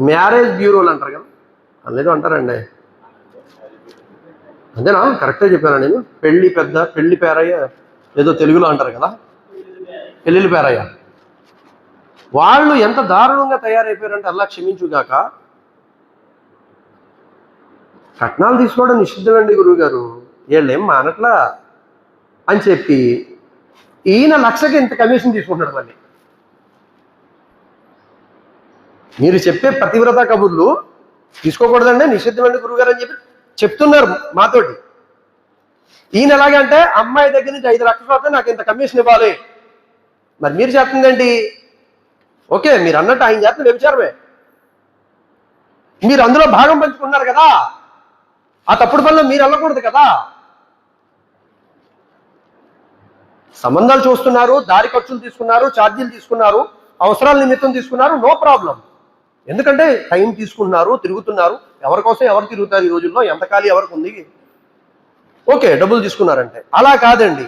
Marriage బ్యూరోలు అంటారు కదా. అనేది అంటారండి. అంతేనా? కరెక్టే చెప్పాను నేను. పెళ్ళి పెద్ద పెళ్ళి పేరయ్య ఏదో తెలుగులో అంటారు కదా. పెళ్ళిళ్ళు పేరయ్య. వాళ్ళు ఎంత దారుణంగా తయారైపోయారంటే అలా క్షమించుగాక. కట్నాలు తీసుకోవడం నిషిద్ధమండి గురువు గారు వీళ్ళేం మానట్లా? అని చెప్పి ఈయన లక్షకి ఇంత కమిషన్ తీసుకుంటున్నాడు మళ్ళీ. మీరు చెప్పే పతివ్రత కబుర్లు తీసుకోకూడదండి నిషిద్ధమండి గురువుగారు అని చెప్పి చెప్తున్నారు మాతోటి. ఈయన ఎలాగంటే అమ్మాయి దగ్గర నుంచి ఐదు లక్షల వస్తే నాకు ఇంత కమిషన్ ఇవ్వాలి. మరి మీరు చెప్తుందండి? ఓకే మీరు అన్నట్టు ఆయన చేస్తున్న వ్యభిచారమే. మీరు అందులో భాగం పంచుకున్నారు కదా. ఆ తప్పుడు పనిలో మీరు వెళ్ళకూడదు కదా. సంబంధాలు చూస్తున్నారు దారి ఖర్చులు తీసుకున్నారు ఛార్జీలు తీసుకున్నారు అవసరాల నిమిత్తం తీసుకున్నారు నో ప్రాబ్లం. ఎందుకంటే టైం తీసుకుంటున్నారు తిరుగుతున్నారు. ఎవరి కోసం ఎవరు తిరుగుతారు ఈ రోజుల్లో? ఎంత ఖాళీ ఎవరికి ఉంది? ఓకే డబ్బులు తీసుకున్నారంటే. అలా కాదండి.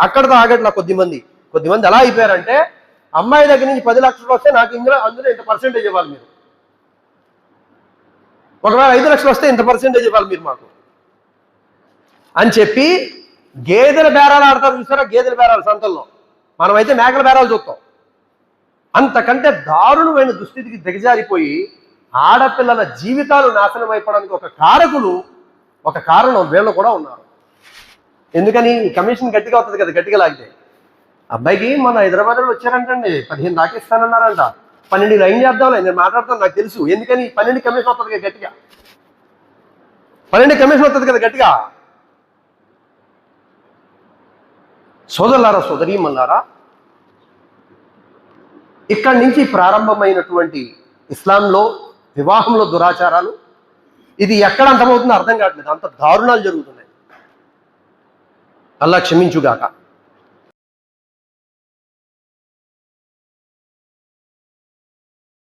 అక్కడతో ఆగట్లా కొద్దిమంది. కొద్దిమంది ఎలా అయిపోయారంటే అమ్మాయి దగ్గర నుంచి పది లక్షలు వస్తే నాకు ఇందులో అందులో ఇంత పర్సెంటేజ్ ఇవ్వాలి మీరు. ఒకవేళ ఐదు లక్షలు వస్తే ఇంత పర్సెంటేజ్ ఇవ్వాలి మీరు మాకు. అని చెప్పి గేదెల బేరాలు ఆడతారు చూసారా? గేదెల బేరాలు సంతల్లో. మనమైతే మేకల బేరాలు చూస్తాం. అంతకంటే దారుణమైన దుస్థితికి దిగజారిపోయి ఆడపిల్లల జీవితాలు నాశనం అయిపోవడానికి ఒక కారకులు ఒక కారణం వీళ్ళు కూడా ఉన్నారు. ఎందుకని ఈ కమిషన్ గట్టిగా అవుతుంది కదా గట్టిగా లాగితే. అబ్బాయికి మన హైదరాబాద్లో వచ్చారంటండి పదిహేను దాకిస్తానన్నారంట పన్నెండు లైన్ చేద్దాంలే నేను మాట్లాడతాను నాకు తెలుసు. ఎందుకని పన్నెండు కమిషన్ వస్తుంది కదా గట్టిగా? పన్నెండు కమిషన్ వస్తుంది కదా గట్టిగా? సోదరులారా సోదరీమల్లారా ఇక్కడి నుంచి ప్రారంభమైనటువంటి ఇస్లాంలో వివాహంలో దురాచారాలు ఇది ఎక్కడ అంతమవుతుందో అర్థం కావట్లేదు. అంత దారుణాలు జరుగుతున్నాయి. అలా క్షమించుగాక.